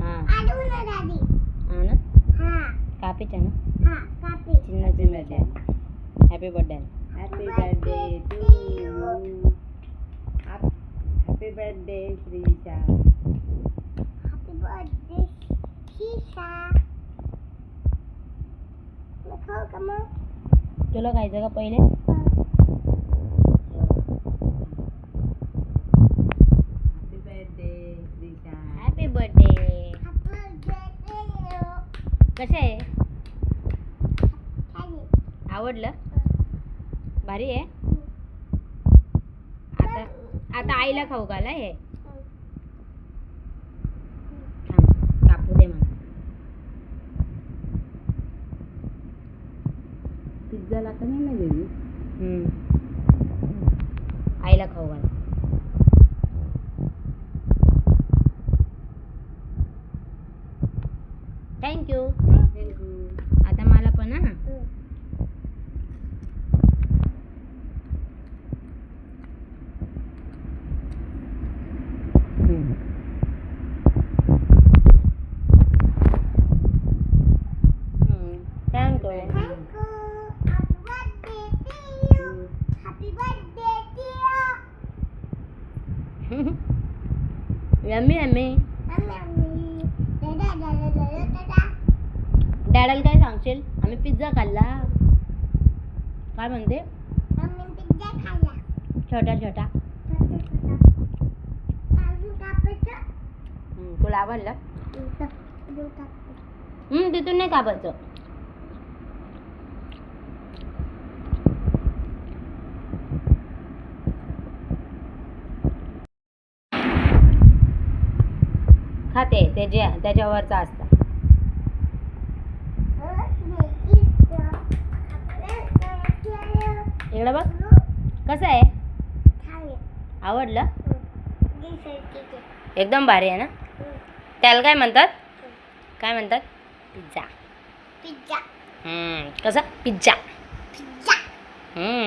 हां. हां. हा हा birthday happy birthday to you happy birthday Shrisha happy birthday Shisha मग खाऊ का मग तुला खायचं का पहिले happy birthday Shrisha happy birthday कसं आहे? आवडलं? भारी आहे? आता आता आईला खाऊ घाला हे. कापू दे मला. पिझ्झाला तर नाही ना गेली हम्म. आईला खाऊ घाला थँक्यू आता मला पण हा thank you thank you happy birthday डॅडाला काय सांगशील? आम्ही पिझ्झा खाल्ला. काय म्हणते? छोटा छोटा. तुला आवडलं? तिथून नाही कापायचं. खाते त्याच्या त्याच्यावरचा असतं. इकडं बघ. कसं आहे? आवडलं? एकदम भारी आहे ना? त्याला काय म्हणतात? काय म्हणतात? पिझ्झा. पिझ्झा. हम्म, कसा? पिझ्झा. पिझ्झा. हम्म.